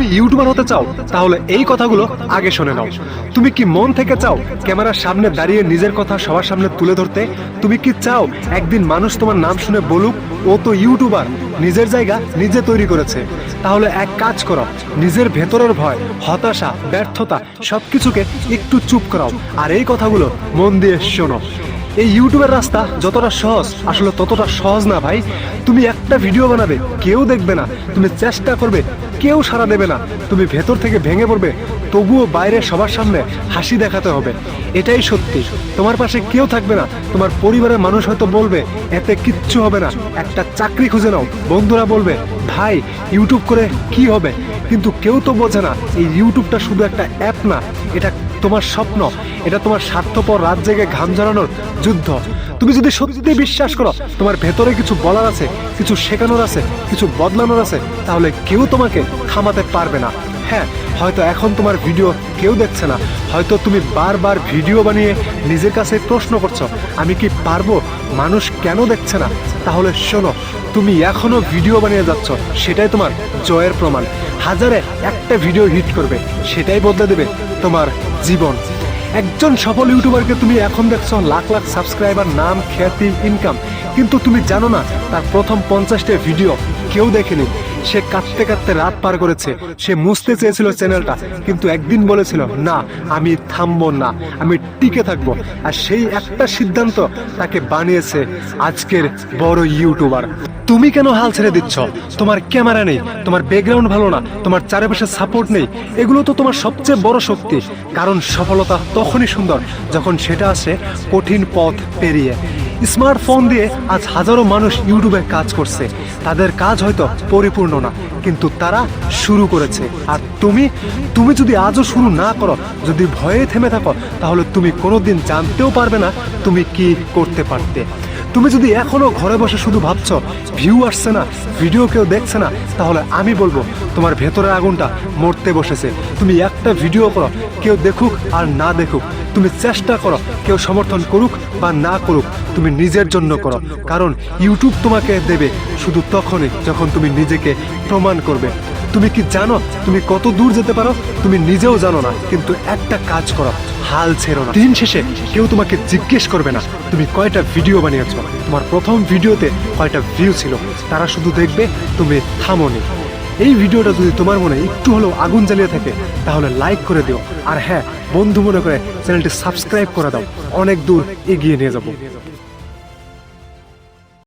তুমি ইউটিউবার হতে চাও, তাহলে এই কথাগুলো আগে শুনে নাও। তুমি কি মন থেকে চাও ক্যামেরার সামনে দাঁড়িয়ে নিজের কথা সবার সামনে তুলে ধরতে? তুমি কি চাও একদিন মানুষ তোমার নাম শুনে বলুক, ও তো ইউটিউবার, নিজের জায়গা নিজে তৈরি করেছে তাহলে এক কাজ করো, নিজের ভেতরের ভয়, হতাশা, ব্যর্থতা সবকিছুকে একটু চুপ করাও, আর এই কথাগুলো মন দিয়ে শোনো। এই ইউটিউবের রাস্তা যতটা সহজ, আসলে ততটা সহজ না ভাই। তুমি একটা ভিডিও বানাবে, কেউ দেখবে না। তুমি চেষ্টা করবে কেউ সাড়া দেবে না। তুমি ভেতর থেকে ভেঙে পড়বে, তবুও বাইরে সবার সামনে হাসি দেখাতে হবে। এটাই সত্যি। তোমার পাশে কেউ থাকবে না। তোমার পরিবারের মানুষ হয়তো বলবে, এতে কিচ্ছু হবে না। একটা চাকরি খুঁজে নাও। বন্ধুরা বলবে, ভাই ইউটিউব করে কি হবে? কিন্তু কেউ তো বোঝে না, এই ইউটিউবটা শুধু একটা অ্যাপ না। এটা তোমার স্বপ্ন। এটা তোমার স্বার্থপর রাত জেগে ঘাম ঝরানোর যুদ্ধ। তুমি যদি সত্যি বিশ্বাস করো, তোমার ভেতরে কিছু বলার আছে, কিছু শেখানোর আছে, কিছু বদলানোর আছে, তাহলে কেউ তোমাকে থামাতে পারবে না। হ্যাঁ হয়তো এখন তোমার ভিডিও কেউ দেখছে না। হয়তো তুমি বারবার ভিডিও বানিয়ে নিজের কাছে প্রশ্ন করছ, আমি কি পারব? মানুষ কেন দেখছে না? তাহলে শোনো, তুমি এখনও ভিডিও বানিয়ে যাচ্ছ, সেটাই তোমার জয়ের প্রমাণ। হাজারে একটা ভিডিও হিট করবে, সেটাই বদলে দেবে তোমার জীবন। একজন সফল ইউটিউবারকে তুমি এখন দেখছ লাখ লাখ সাবস্ক্রাইবার, নাম, খ্যাতি ইনকাম কিন্তু তুমি জানো না, তার প্রথম পঞ্চাশটা ভিডিও কেউ দেখেনি। সে কাঁদতে কাঁদতে রাত পার করেছে। সে মুছতে চেয়েছিল চ্যানেলটা, কিন্তু একদিন বলেছিল, না, আমি থামবো না, আমি টিকে থাকব। আর সেই একটা সিদ্ধান্ত তাকে বানিয়েছে আজকের বড় ইউটিউবার। তুমি কেন হাল ছেড়ে দিচ্ছ? তোমার ক্যামেরা নেই, তোমার ব্যাকগ্রাউন্ড ভালো না, তোমার চারিপাশে সাপোর্ট নেই, এগুলো তো তোমার সবচেয়ে বড় শক্তি। কারণ সফলতা তখনই সুন্দর যখন সেটা আসে কঠিন পথ পেরিয়ে। স্মার্টফোন দিয়ে আজ হাজারো মানুষ ইউটিউবে কাজ করছে। তাদের কাজ হয়তো পরিপূর্ণ না, কিন্তু তারা শুরু করেছে। আর তুমি তুমি যদি আজও শুরু না করো, যদি ভয়ে থেমে থাকো, তাহলে তুমি কোনোদিন জানতেও পারবে না তুমি কি করতে পারতে। তুমি যদি এখনও ঘরে বসে শুধু ভাবছ ভিউ আসছে না ভিডিও কেউ দেখছে না, তাহলে আমি বলব, তোমার ভেতরের আগুনটা মরতে বসেছে। তুমি একটা ভিডিও করো, কেউ দেখুক আর না দেখুক। তুমি চেষ্টা করো, কেউ সমর্থন করুক বা না করুক, তুমি নিজের জন্য করো। কারণ ইউটিউব তোমাকে দেবে শুধু তখনই যখন তুমি নিজেকে প্রমাণ করবে। তুমি কি জানো? তুমি কত দূর যেতে পারো? তুমি নিজেও জানো না, কিন্তু একটা কাজ করো, হাল ছেড়ো না। দিন শেষে কেউ তোমাকে জিজ্ঞেস করবে না, তুমি কয়টা ভিডিও বানিয়েছো? তোমার প্রথম ভিডিওতে কয়টা ভিউ ছিল? তারা শুধু দেখবে, তুমি থামোনি। এই ভিডিওটা যদি তোমার মনে একটু হলেও আগুন জ্বালিয়ে থাকে, তাহলে লাইক করে দিও। আর হ্যাঁ বন্ধু মনে করে চ্যানেলটি সাবস্ক্রাইব করে দাও। অনেক দূর এগিয়ে নিয়ে যাব।